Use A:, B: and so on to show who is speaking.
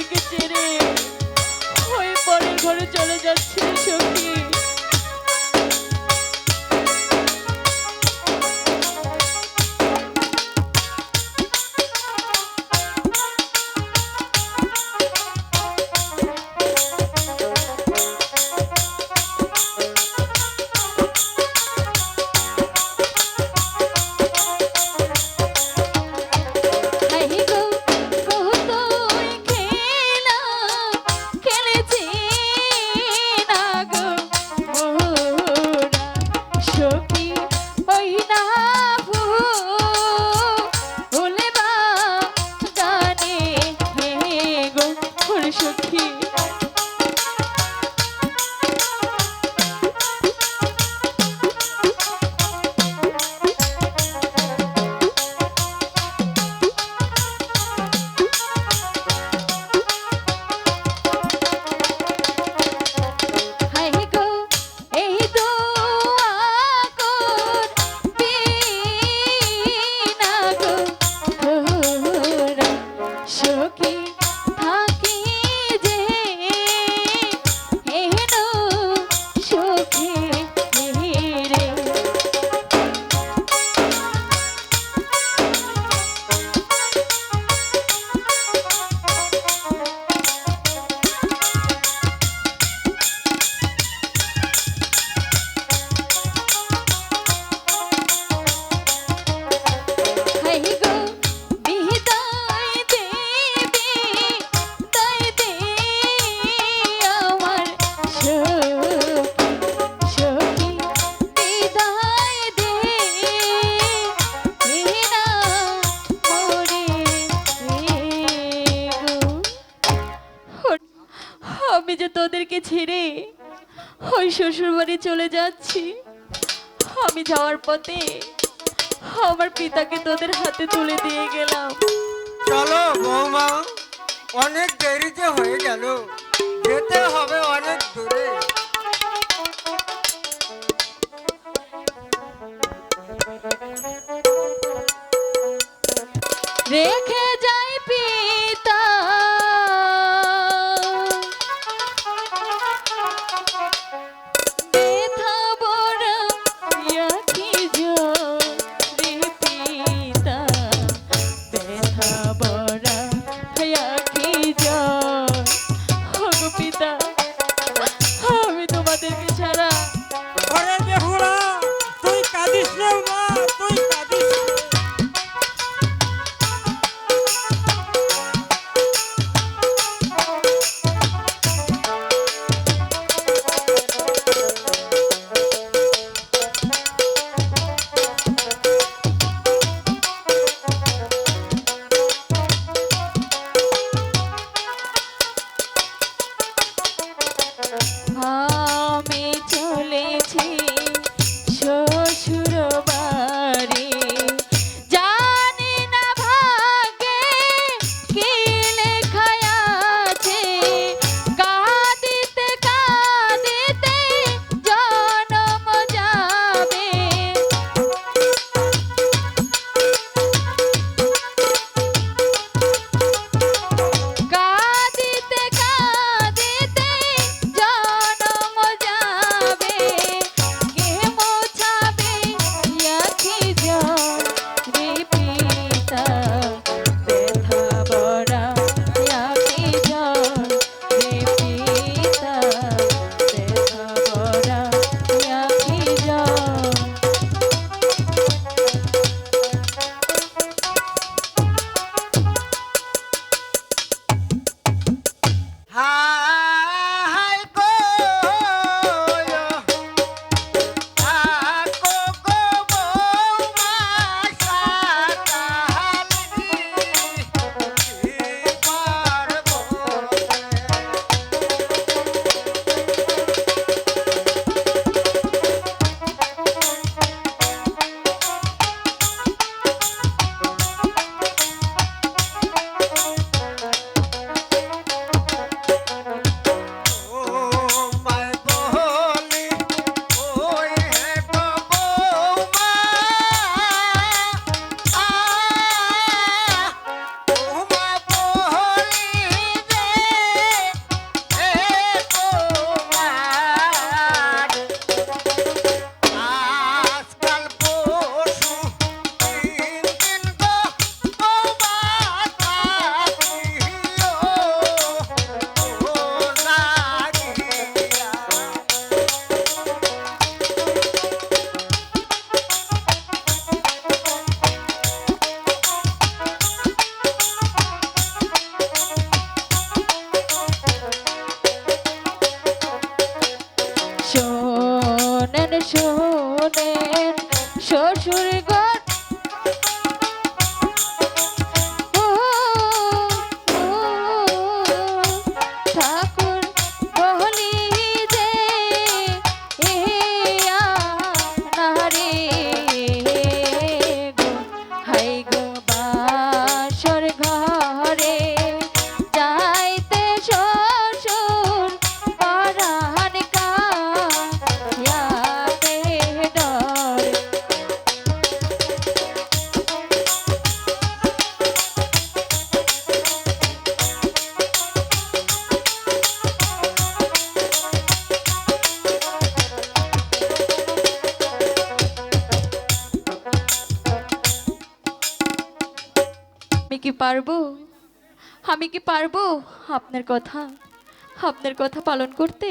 A: Just চেনে। ওই পরের ঘরে চলে যাচ্ছে সখী
B: চলে যাচ্ছি। আমি যাওয়ার পথে আমার পিতাকে তোদের হাতে তুলে দিয়ে গেলাম।
A: চলো বৌমা, অনেক দেরিতে হয়ে গেল। যেতে হবে অনেক দূরে।
B: কি
A: পারব?
B: আমি কি পারব আপনার কথা? আপনার কথা পালন করতে?